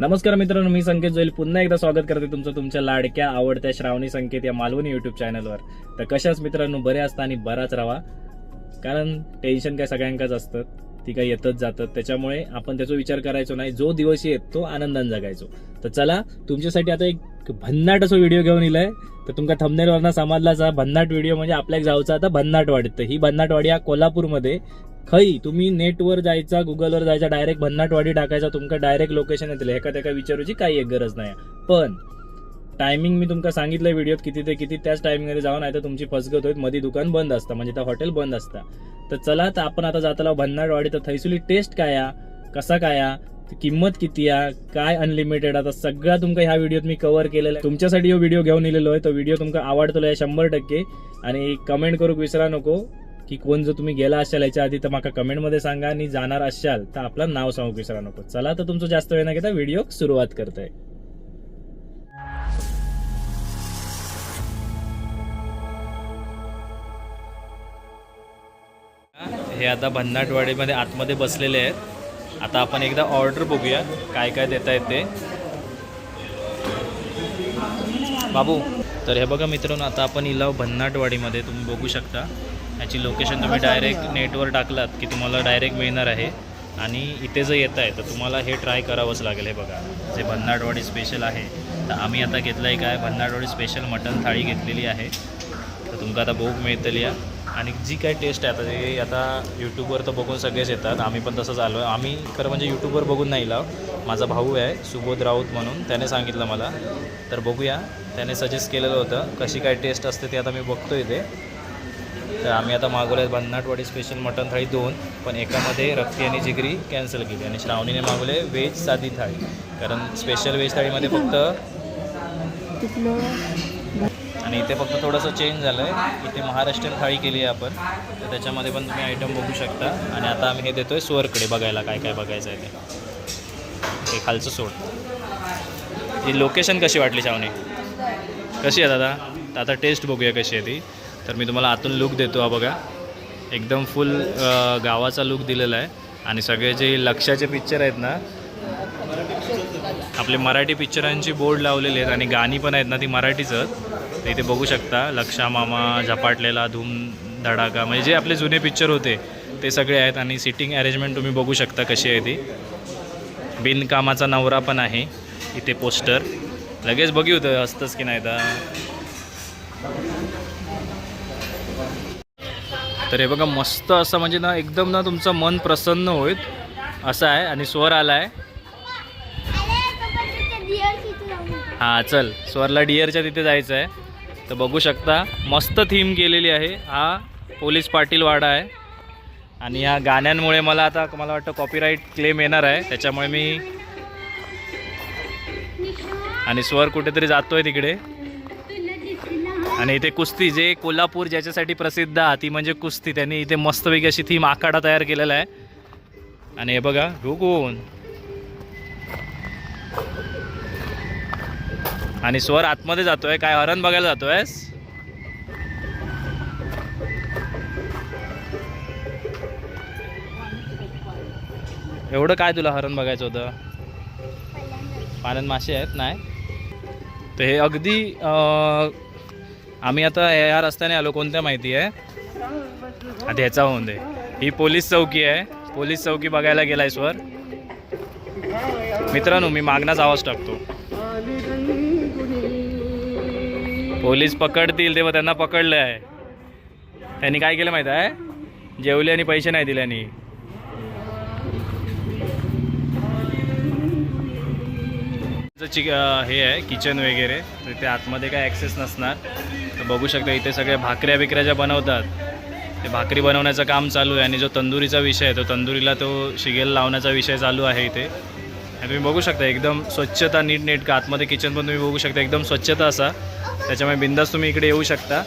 नमस्कार मित्रांनो मी संकेत जोईल. पुन्हा एकदा स्वागत करते तुमचं तुमच्या लाडक्या आवडत्या श्रावणी संकेत या मालवणी युट्यूब चॅनलवर तर कशाच मित्रांनो बरे असता आणि बराच राहा कारण टेन्शन काय सगळ्यांकाच असतं. ती काही येतच जातात. त्याच्यामुळे आपण त्याचा विचार करायचो नाही. जो दिवस येत तो आनंदाने जगायचो. तर चला तुमच्यासाठी आता एक भन्नाट असो व्हिडिओ घेऊन इलाय. तर तुमका थंबनेलवरनं समजलाचा भन्नाट व्हिडिओ म्हणजे आपल्या जाऊचा आता भन्नाटवाडीत तर ही भन्नाटवाडी हा कोल्हापूरमध्ये. खई तुम्ही नेटवर जायचा गुगलवर जायचा डायरेक्ट भन्नाटवाडी टाकायचा तुमका डायरेक्ट लोकेशन येतलं. एका त्याका विचारूची काही एक गरज नाही. पण टायमिंग मी तुमका सांगितलं व्हिडिओत किती ते किती त्याच टायमिंगमध्ये जाऊन नाही तर तुमची फसगत होईल. मध्ये दुकान बंद असतं म्हणजे त्या हॉटेल बंद असतं. तर चला तर आपण आता जाताला भन्नाटवाडी तर थैसुली टेस्ट काय कसा काय किंमत किती आहे काय अनलिमिटेड आता सगळा तुमका ह्या व्हिडिओत मी कव्हर केलेला आहे. तुमच्यासाठी हा व्हिडिओ घेऊन इलेलो आहे. तो व्हिडिओ तुमका आवडतो आहे शंभर टक्के. आणि कमेंट करूक विसरा नको की कोण जर तुम्ही गेला असाल याच्या आधी तर माका कमेंटमध्ये सांगा. आणि जाणार असाल तर आपलं नाव सांगू विसरा नको. चला तर तुमचं जास्त वेळ ना घेता व्हिडिओ सुरुवात करताय. हे आता भन्नाटवाडीमध्ये आतमध्ये बसलेले आहेत. आता आपण एकदा ऑर्डर बघूया काय काय देता येते. बाबू तर हे बघा मित्रांनो आता आपण इलाव भन्नाटवाडीमध्ये तुम्ही बघू शकता. याची लोकेशन तुम्ही डायरेक्ट नेटवर टाकलात की तुम्हाला डायरेक्ट मिळणार आहे. आणि इथे जर येत आहे तर तुम्हाला हे ट्राय करावंच लागेल हे बघा. जे भन्नाटवाडी स्पेशल आहे. तर आम्ही आता घेतलं आहे काय? भन्नाटवाडी स्पेशल मटन थाळी घेतलेली आहे. तर तुमका आता भोग मिळतली आहे. आणि जी काय टेस्ट आहे आता ते आता यूट्यूबवर तर बघून सगळेच येतात. आम्ही पण तसंच आलो आहे आम्ही खरं म्हणजे यूट्यूबवर बघून नाही लाव. माझा भाऊ आहे सुबोध राऊत म्हणून. त्याने सांगितलं मला. तर बघूया. त्याने सजेस्ट केलेलं होतं. कशी काय टेस्ट असते ते आता मी बघतो इथे तर आम्ही आता मागवलं आहे भन्नाटवाडी स्पेशल मटन थाळी दोन पण एकामध्ये रक्ती आणि जिगरी कॅन्सल केली. आणि श्रावणीने मागवले व्हेज साधी थाळी. कारण स्पेशल व्हेज थाळीमध्ये फक्त आणि इथे फक्त थोडंसं चेंज झालं आहे इथे महाराष्ट्रीयन थाळी केली आहे आपण. तर त्याच्यामध्ये पण तुम्ही आयटम बघू शकता. आणि आता आम्ही हे देतो आहे स्वरकडे बघायला काय काय बघायचं आहे ते. हे खालचं सोड. ही लोकेशन कशी वाटली शावणी कशी आहे दादा? तर आता टेस्ट बघूया कशी आहे ती. तर मी तुम्हाला आतून लुक देतो हा बघा. एकदम फुल गावाचा लुक दिलेला आहे. आणि सगळे जे लक्षाचे पिक्चर आहेत ना आपले मराठी पिक्चरांची बोर्ड लावलेली आहेत आणि गाणी पण आहेत ना ती मराठीचंच तर इथे बघू शकता लक्षा मामा झपाटलेला धूम धडाका. म्हणजे जे आपले जुने पिक्चर होते ते सगळे आहेत आणि सिटिंग अरेंजमेंट तुम्ही बघू शकता कशी आहे ती. बिनकामाचा नवरा पण आहे इथे पोस्टर लगेच बघू होतं असतंच की नाही तर. हे बघा मस्त असं म्हणजे ना एकदम ना तुमचं मन प्रसन्न होईल असं आहे आणि स्वर आला आहे हां चल. स्वरला डिअरच्या तिथे जायचं आहे तर बघू शकता मस्त थीम केलेली आहे. हा पोलीस पाटील वाडा आहे. आणि या गाण्यांमुळे मला आता मला वाटतं कॉपीराईट क्लेम येणार आहे. त्याच्यामुळे मी आणि स्वर कुठेतरी जातोय तिकडे. आणि इथे कुस्ती जे कोल्हापूर ज्याच्यासाठी प्रसिद्ध आहे ती म्हणजे कुस्ती. त्यांनी इथे मस्तपैकी अशी थीम आखाडा तयार केलेला आहे. आणि हे बघा ढुकून आणि स्वर आतमध्ये जातोय. काय हरण बघायला जातोयस? एवढं काय तुला हरण बघायचं होतं? पाण्यात मासे आहेत नाही? तर हे अगदी आम्ही आता या रस्त्याने आलो. कोणत्या माहिती आहे? आता ह्याचा होऊन दे. ही पोलीस चौकी आहे. पोलीस चौकी बघायला गेलाय स्वर. मित्रांनो मी मागणाच आवाज टाकतो. पोलीस पकडतील तेव्हा त्यांना पकडलं आहे त्यांनी काय केलं माहीत आहे? जेवले आणि पैसे नाही दिल्याने चिक हे आहे किचन वगैरे. तर ते आतमध्ये काय ॲक्सेस नसणार. तर बघू शकता इथे सगळ्या भाकऱ्या बिकऱ्या ज्या बनवतात ते भाकरी बनवण्याचं काम चालू आहे. आणि जो तंदुरीचा विषय आहे तो तंदुरीला तो शिगेल लावण्याचा विषय चालू आहे इथे. आणि तुम्ही बघू शकता एकदम स्वच्छता नीटनेटका. आतमध्ये किचन पण तुम्ही बघू शकता. एकदम स्वच्छता असा. त्याच्यामुळे बिंदास तुम्ही इकडे येऊ शकता.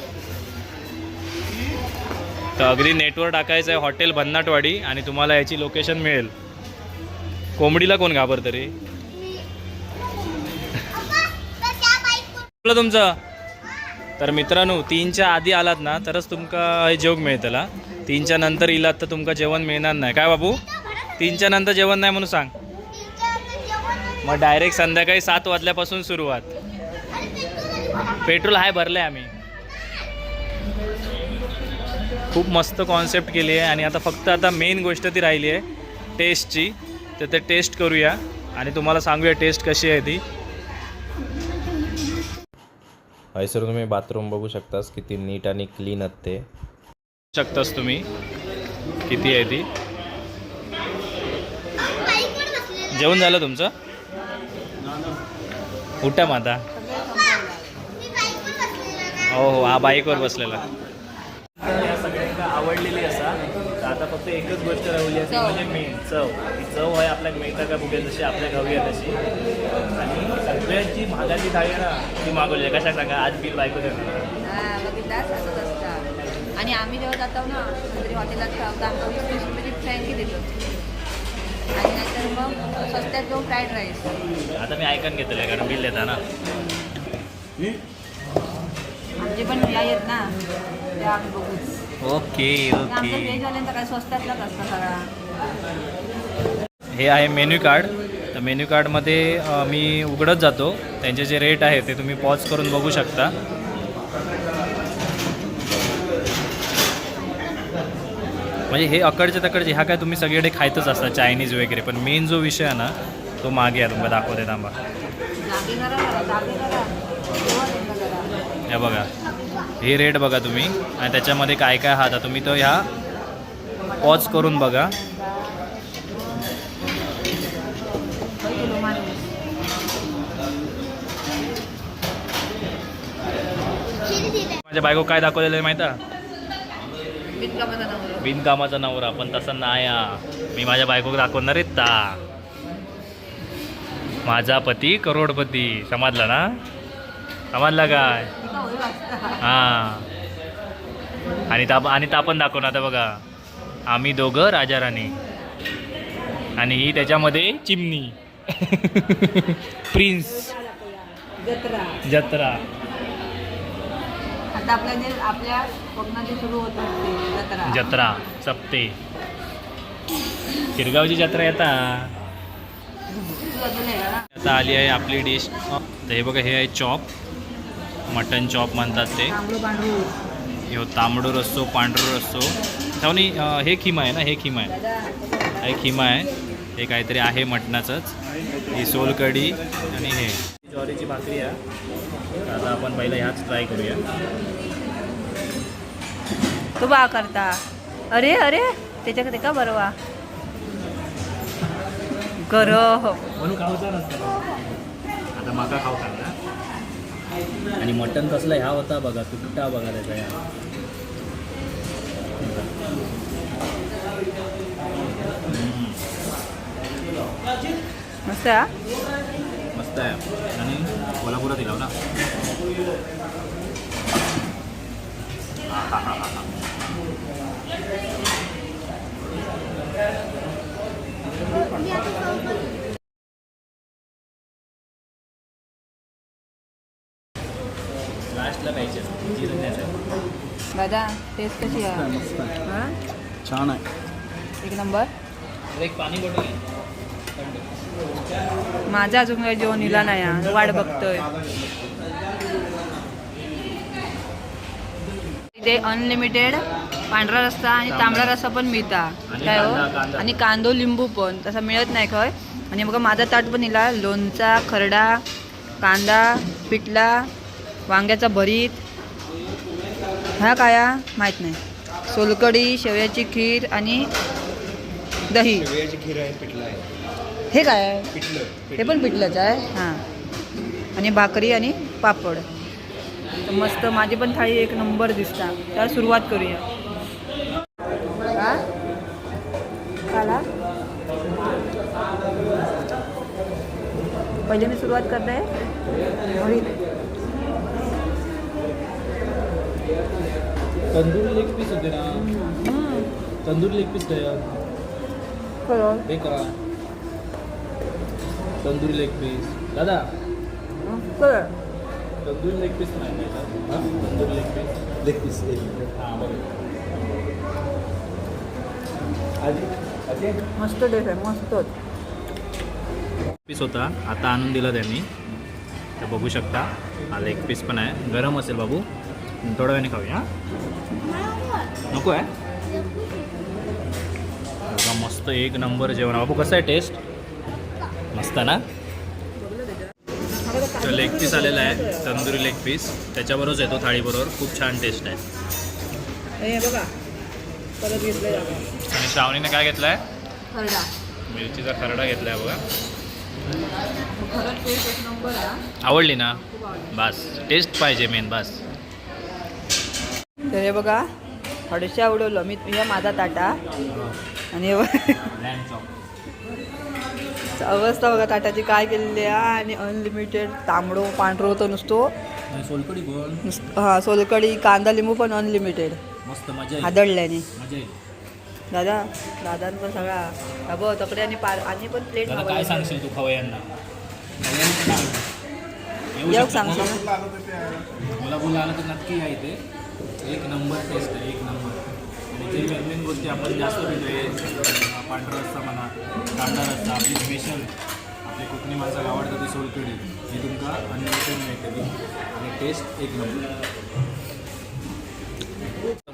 तर अगदी नेटवर टाकायचं आहे. हॉटेल भन्नाटवाडी आणि तुम्हाला याची लोकेशन मिळेल. कोंबडीला कोण घाबर तरी तुमचं? तर मित्रांनो तीनच्या आधी आलात ना तरच तुमका हे जेवण मिळतला. तीनच्या नंतर इलात तर तुमका जेवण मिळणार नाही. काय बाबू? तीनच्या नंतर जेवण नाही म्हणून सांग. मग डायरेक्ट संध्याकाळी सात वाजल्यापासून सुरुवात. पेट्रोल हाय भरलंय आम्ही. खूप मस्त कॉन्सेप्ट केली आहे आणि आता फक्त आता मेन गोष्ट ती राहिली आहे टेस्टची तर ते टेस्ट करूया आणि तुम्हाला सांगूया टेस्ट कशी आहे ती. हैसर तुम्ही बाथरूम बघू शकतास किती नीट आणि क्लीन असते शकतास तुम्ही. किती आहे ती. जेवण झालं तुमचं? उठा माता. हो हो हा बाईकवर बसलेला. या सगळ्यांना आवडलेली असा तर आता फक्त एकच गोष्ट राहिली असते म्हणजे मेन चव ही चव आहे आपल्याला मेहता का कुठे जशी आपल्या गावी आहे तशी आणि सगळ्यांची जी महागाची थाळी ना ती मागवली आहे कशा सांगा आज बिल बायको देणार आणि आम्ही जेव्हा जातो ना तरी हॉटेलात आमका वीस रुपयाची फ्रँकी देतो. आणि नंतर मग स्वस्त्यात जो फ्राईड राईस आता मी ऐकून घेतलं कारण बिल देता ना. आमचे पण हे आहेत ना ते आम्ही बघूच. Okay okay. व्हेजवाल्यांचा काय स्वस्तातलाच असतं सगळा हे आहे मेन्यू कार्ड. तर मेन्यू कार्डमध्ये मी उघडत जातो. त्यांचे जे रेट आहे ते तुम्ही पॉज करून बघू शकता. म्हणजे हे अकडचे तकडचे ह्या काय तुम्ही सगळीकडे खायतच असता चायनीज वगैरे. पण मेन जो विषय आहे ना तो मागे आहे. तुम्हाला दाखवते थांबा. हे बघा. हे रेट बघा तुम्ही. आणि त्याच्यामध्ये काय काय आहात तुम्ही तो ह्या पॉज करून बघा. माझ्या बायको काय दाखवलेलं आहे माहिती आहे? बिनकामाचा नवरा. पण तसा नाही. मी माझ्या बायकोक दाखवणार आहेत ता. माझा पती करोडपती. समजला ना? समजला काय? हा. आणि ता आणि ता पण दाखवणार आता बघा. आम्ही दोघं राजा राणी आणि ही त्याच्यामध्ये चिमणी. प्रिन्स जत्रा. जत्रा. आता आपल्या जे आपल्या कोकणाची सुरू होत असते जत्रा. जत्रा सप्ते. शिरगावची जत्रा येता? आता आली आहे आपली डिश. तर हे बघा हे आहे चॉप. मटन चॉप म्हणतात ते. तांबडू पांढरू. ह्यो तांबडो रस्सो पांढरो रस्सो. त्यावनी हे खिमा आहे ना हे खिमा आहे. हे खिमा आहे. हे काहीतरी आहे मटणाचंच. ही सोलकढी आणि हे. ज्वारीची भाकरी आहे. आता आपण पहिला ह्याच ट्राय करूया. तो बा करता. अरे अरे त्याच्याकडे का बरवा आता माका खाऊ खाल्ला. आणि मटण कसलं ह्या होता बघा तुकटा बघा त्याचा ह्या मस्त हा? मस्त आहे. आणि कोल्हापुरात दिला ना? लास्टला पाहिजे. दादा टेस्ट कशी आहे? हा? छान आहे. एक नंबर. एक पाणी बॉटल माझा अजून काही जेवण इला नाही. वाट बघतोय. इथे अनलिमिटेड पांढरा रस्सा आणि तांबडा रस्सा पण मिळता. काय हो. आणि कांदो लिंबू पण. तसा मिळत नाही खय आणि बघा माझा ताट पण इला लोणचा खरडा कांदा पिठला वांग्याचा भरीत. हा काया माहीत नाही. सोलकढी शेवयाची खीर आणि दही. शेवयाची खीर आहे पिठलं आहे. हे काय? आहे पिठलं हे पण पिठलंच आहे? हां. आणि भाकरी आणि पापड. तर मस्त माझी पण थाळी एक नंबर दिसता. त्याला सुरुवात करूया? काला पहिले मी सुरुवात करते. भरीत तंदूरी लेग पीस होते ना. Tandoori leg piece. हे करा. तंदूरी लेग पीस दादा. तंदूरी लेग पीस नाही? हा? Tandoori leg piece leg piece हां बरोबर आधी मस्त टेस्ट आहे मस्तच. पीस होता. आता आणून दिला त्यांनी. तर बघू शकता. हा लेग पीस पण आहे. गरम असेल बाबू. थोड्या वेळाने खाऊया हा? नको आहे? बघा, मस्त एक नंबर जेवण. बाबू कसं आहे टेस्ट मस्त ना? तो लेग पीस आलेला आहे तंदुरी लेग पीस. त्याच्याबरोबरच येतो थाळीबरोबर. खूप छान टेस्ट आहे. हे आणि श्रावणीने काय घेतलं आहे खरडा. मिरचीचा खरडा घेतला आहे. बघा आवडली ना? बस. टेस्ट पाहिजे मेन बस. तर हे बघा हडशा उडवलं मी माझा ताटा. आणि अवस्था बघा ताटाची काय केलेली आहे आणि अनलिमिटेड तांबडो पांढरो होतो नुसतो. सोलकडी हां सोलकडी कांदा लिंबू पण अनलिमिटेड मस्त मजा दादा दादांचा सगळा अबो तकडे आणि पार आणि पण प्लेट काय सांगशील तू खवयांना? येऊ येऊ शकतात ना? सांगशील. मला बोला आलं तर नक्की या इथे. एक नंबर टेस्ट आहे एक नंबर. जे मेन मेन गोष्टी आपण जास्त भेटतो पांढरा रस्सा म्हणा कांदा रस्सा आपली स्पेशल आपली कोकणी माणसाला आवडतं ती सोलकडी ही तुमका अनलिमिटेड मिळते ती. आणि टेस्ट एक नंबर.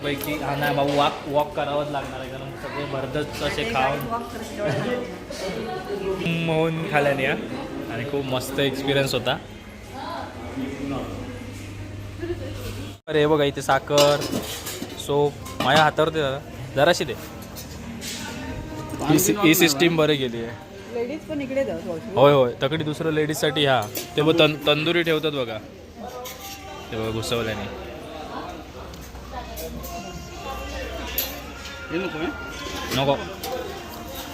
पैकी हा नाही भाऊ वॉक वॉक करावंच लागणार आहे कारण सगळे भरदच असे खाऊन. मोहन खाल्याने या आणि खूप मस्त एक्सपिरियन्स होता. अरे बघा इथे साखर सोप माझ्या हातावर दे दादा. जराशी दे. ही सिस्टीम बरी गेली आहे. लेडीज पण इकडे होय होय. तकडे दुसरं लेडीजसाठी हा. ते बघ तं तंदुरी ठेवतात बघा. ते बघा घुसवल्याने. नको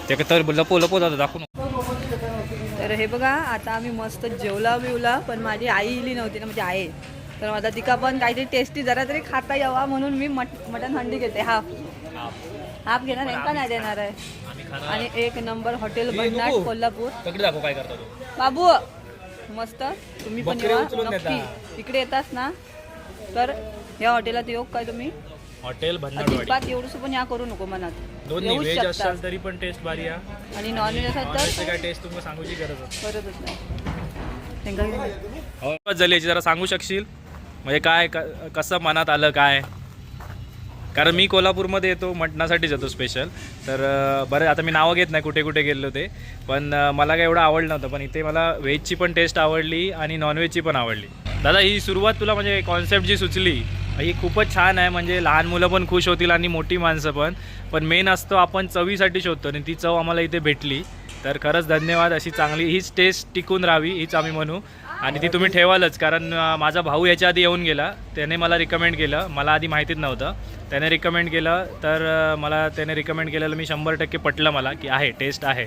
ते तर लपो लपो दादा दाखवू नको. तर हे बघा आता आम्ही मस्त जेवला बिवला पण माझी आई इली नव्हती ना म्हणजे आहे तर माझा तिका पण काहीतरी टेस्टी जरा तरी खाता यावा म्हणून मी मट मटन हंडी घेते. हाफ हाफ घेणार एका नाही देणार आहे? आणि एक नंबर हॉटेल नको. कोल्हापूर. तकडे दाखव काय करतो तू. बाबू मस्त. तुम्ही पण येवा. उचलून नक्की. इकडे येतास ना? तर या हॉटेलात येऊ काय तुम्ही? हॉटेल अजिबात एवढंसं पण या करू नको मनात दोन्ही व्हेज. असाल तरी पण टेस्ट भारी आहे आणि नॉनव्हेज असेल तर? काय टेस्ट तुम्हाला सांगूची गरज आहे नाही हो जरा सांगू शकशील? म्हणजे काय क- कसं मनात आलं काय? कारण मी कोल्हापूरमध्ये येतो मटणासाठीच येतो स्पेशल तर बरं आता मी नावं घेत नाही कुठे कुठे गेलो ते. पण मला काय एवढं आवडलं नव्हतं. पण इथे मला व्हेजची पण टेस्ट आवडली आणि नॉनव्हेजची पण आवडली. दादा ही सुरुवात तुला म्हणजे कॉन्सेप्ट जी सुचली ही खूपच छान आहे. म्हणजे लहान मुलं पण खुश होतील आणि मोठी माणसं पण. पण मेन असतो आपण चवीसाठी शोधतो आणि ती चव आम्हाला इथे भेटली. तर खरंच धन्यवाद. अशी चांगली हीच टेस्ट टिकून राहावी हीच आम्ही म्हणू. आणि ती तुम्ही ठेवालच कारण माझा भाऊ याच्या आधी येऊन गेला. त्याने मला रिकमेंड केलं. मला आधी माहितीच नव्हतं. त्याने रिकमेंड केलं तर मला त्याने रिकमेंड केलेलं मी शंभर टक्के पटलं मला की आहे टेस्ट आहे.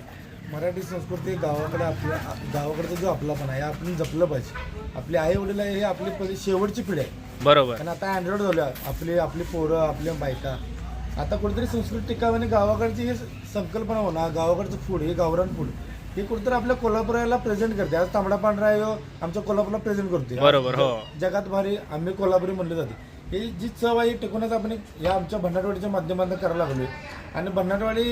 मराठी संस्कृती गावाकडे आपल्या गावाकडचा जो आपलापण आहे आपण जपलं पाहिजे. आपली आई वडील हे आपली पहिली शेवटची पिढी आहे. बरोबर. कारण आता अँड्रॉइड झालं आपली आपली पोरं आपल्या बायका. आता कुठेतरी संस्कृती टिकावी आणि गावाकडची ही संकल्पना होणार. गावाकडचं फूड हे गावरान फूड हे कुठेतरी आपल्या कोल्हापुराला प्रेझेंट करते. आज तांबडा पांढरा आहे आमच्या कोल्हापूरला प्रेझेंट करते बरोबर, हो. जगात भारी आम्ही कोल्हापुरी म्हणले जाते. ही जी चव आहे टिकवण्याचं आपण या आमच्या भंडारवाडीच्या माध्यमातून करायला लागलोय. आणि भंडारवाडी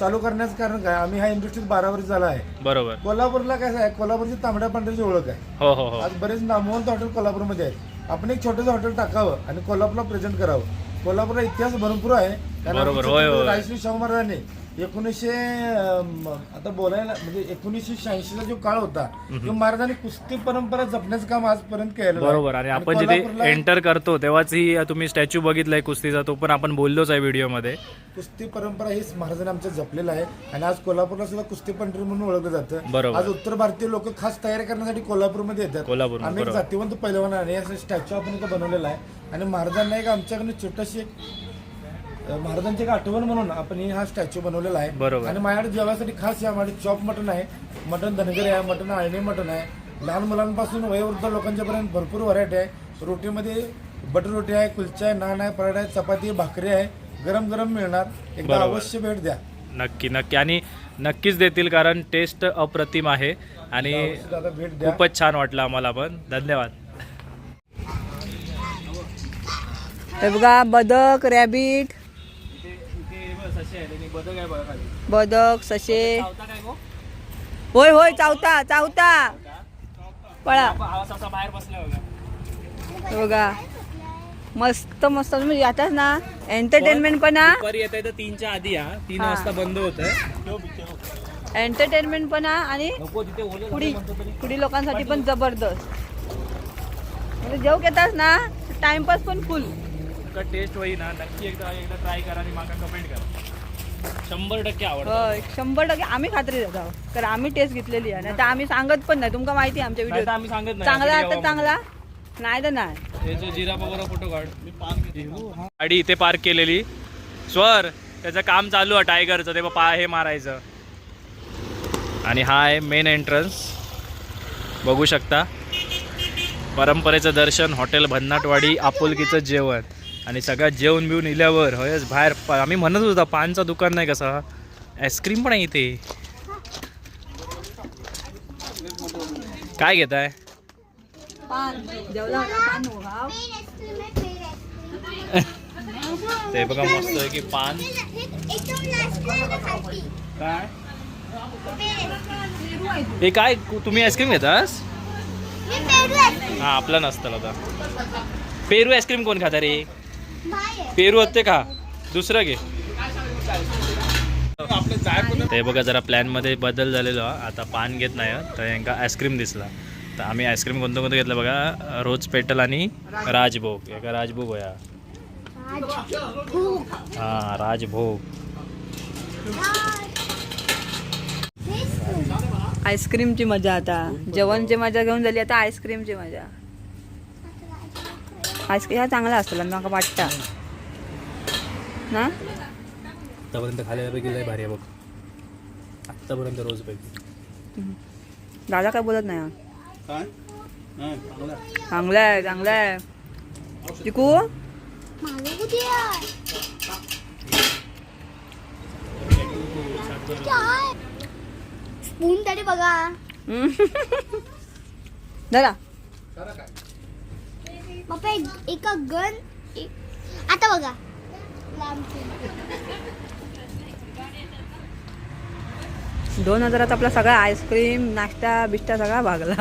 चालू करण्याचं कारण काय? आम्ही ह्या इंडस्ट्रीत बारा वर्ष झाला आहे. बरोबर. कोल्हापूरला काय आहे? कोल्हापूरची तांबड्या पांढऱ्याची ओळख आहे. हो हो हो. आज बरेच नामवंत हॉटेल कोल्हापूरमध्ये आहेत. आपण एक छोटंसं हॉटेल टाकावं आणि कोल्हापूरला प्रेझेंट करावं. कोल्हापूरला इतिहास भरपूर आहे. कारण बरोबर, होय, होय. राजश्री शाहू महाराजांनी एकोणीसशे आता बोलायला म्हणजे एकोणीसशे शहाऐंशीचा जो काळ होता तो महाराजांनी कुस्ती परंपरा जपण्याचं काम आजपर्यंत केलं. बरोबर आणि आपण जिथे एंटर करतो तेव्हाच ही तुम्ही स्टॅच्यू बघितलाय कुस्तीचा तो पण आपण बोललोच आहे व्हिडिओमध्ये कुस्ती परंपरा हीच महाराजांनी आमच्या जपलेलं आहे आणि आज कोल्हापूरला सुद्धा कुस्ती पंढरी म्हणून ओळखलं जातं बरोबर. आज उत्तर भारतीय लोक खास तयारी करण्यासाठी कोल्हापूरमध्ये येतात कोल्हापूर, आम्ही. जातीवंत पैलवान आणि असं स्टॅच्यू आपण इथं बनवलेला आहे आणि महाराजांना एक आमच्याकडे छोटशी महाराजांची एक आठवण म्हणून आपण हे हा स्टॅच्यू बनवलेला आहे. बरोबर. आणि माझ्याकडे जेवणासाठी खास या माझ्याकडे चॉप मटन आहे. मटन धनगरी आहे मटन आळणी मटन आहे. लहान मुलांपासून वयोवृद्ध लोकांच्या पर्यंत भरपूर व्हरायटी आहे. रोटीमध्ये बटर रोटी आहे कुलचा आहे नान आहे पराठा आहे चपाती आहे, भाकरी आहे. गरम गरम मिळणार. एकदा बरोबर. अवश्य भेट द्या. नक्की नक्की. आणि नक्कीच देतील कारण टेस्ट अप्रतिम आहे. आणि दादा भेट द्या. खूपच छान वाटलं आम्हाला पण. धन्यवाद. हे बघा बदक रॅबिट बदक ससे होय होय चावता चावता. पळा. बघा. मस्त मस्त. तुम्ही येतात ना? एंटरटेनमेंट पण तीनच्या आधी हा. तीन. वाजता बंद होतं. एंटरटेनमेंट पण हा? आणि पुढी पुढी लोकांसाठी पण जबरदस्त. म्हणजे जेव येतात ना टाइमपास पण फुल टेस्ट होई ना नक्की एकदा एकदा ट्राय करा आणि माका कमेंट करा. शंभर टक्के आवडतं. होय शंभर टक्के आम्ही खात्री देत. आहोत कारण आम्ही टेस्ट घेतलेली आहे. तर आम्ही सांगत पण नाही. तुमका माहिती आहे आमच्या नाही तर व्हिडिओ आम्ही सांगत नाही. चांगला आपण तर चांगला? नाही तर नाही. हे जिरा फोटो काढ. गाडी इथे पार्क केलेली. स्वर त्याचं काम चालू आहे टायगरचं. ते पा हे मारायचं. आणि हा आहे मेन एंट्रन्स बघू शकता. परंपरेचं दर्शन हॉटेल भन्नाटवाडी आपुलकीचं जेवण. आणि सगळ्यात जेवण बिवून इल्यावर होयच बाहेर पा- आम्ही म्हणत होता पानचं दुकान नाही कसा? आईस्क्रीम पण आहे इथे. काय पान. वाव. ते बघा मस्त आहे की पान. काय? हे काय तुम्ही आईस्क्रीम घेतास? हा आपला नसतं आता. पेरू आईस्क्रीम कोण खाता रे? पेरू होते का? दुसरं घे. ते बघा जरा प्लॅनमध्ये बदल झालेलो. आता पान घेत नाही. तर यांका आईस्क्रीम दिसला. तर आम्ही आईस्क्रीम कोणतं कोणतं घेतलं बघा? रोज पेटल आणि राजभोग. एका राजभोग होया. हा राजभोग. आईस्क्रीमची मजा आता. जेवणची मजा घेऊन झाली आता आईस्क्रीमची मजा. आईस्क्रीम हा चांगला असतो मला वाटतं ना? आतापर्यंत खाल्ल्यापैकी लय भारी आहे बघ. आत्तापर्यंत रोज पैकी दादा काय बोलत नाही. काय? नाही चांगला आहे. चांगलं आहे चिकू? स्पून तरी बघा. दादा. बापा एक- गन आता बघा. दोन हजारात आपला सगळा आईस्क्रीम नाश्ता बिष्टा सगळा भागला.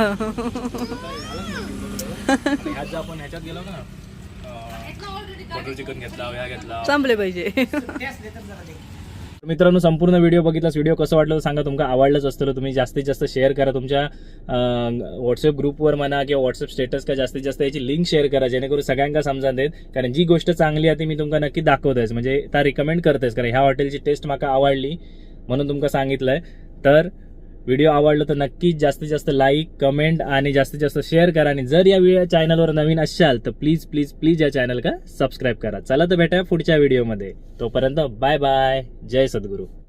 ह्यात जर आपण ह्याच्यात गेलो ना बटर चिकन घेतला ह्या घेतला संपले पाहिजे मित्रांनो संपूर्ण व्हिडिओ बघितलास व्हिडिओ कसं वाटलं सांगा. तुमका आवडलंच असतं तुम्ही जास्तीत जास्त शेअर करा. तुमच्या व्हॉट्सअप ग्रुपवर म्हणा किंवा व्हॉट्सअप स्टेटस का जास्तीत जास्त याची लिंक शेअर करा जेणेकरून सगळ्यांना समजा देत. कारण जी गोष्ट चांगली आहे ती मी तुमका नक्की दाखवतोय म्हणजे त्या रिकमेंड करतेस कारण ह्या हॉटेलची टेस्ट माका आवडली म्हणून तुमका सांगितलंय. तर व्हिडिओ आवडला तर नक्कीच जास्तीत जास्त लाईक कमेंट आणि जास्तीत जास्त शेअर करा. आणि जर या चॅनलवर नवीन असाल तर प्लीज प्लीज प्लीज या चॅनल का सबस्क्राईब करा. चला तर भेटा पुढच्या व्हिडिओमध्ये तोपर्यंत बाय बाय जय सद्गुरू.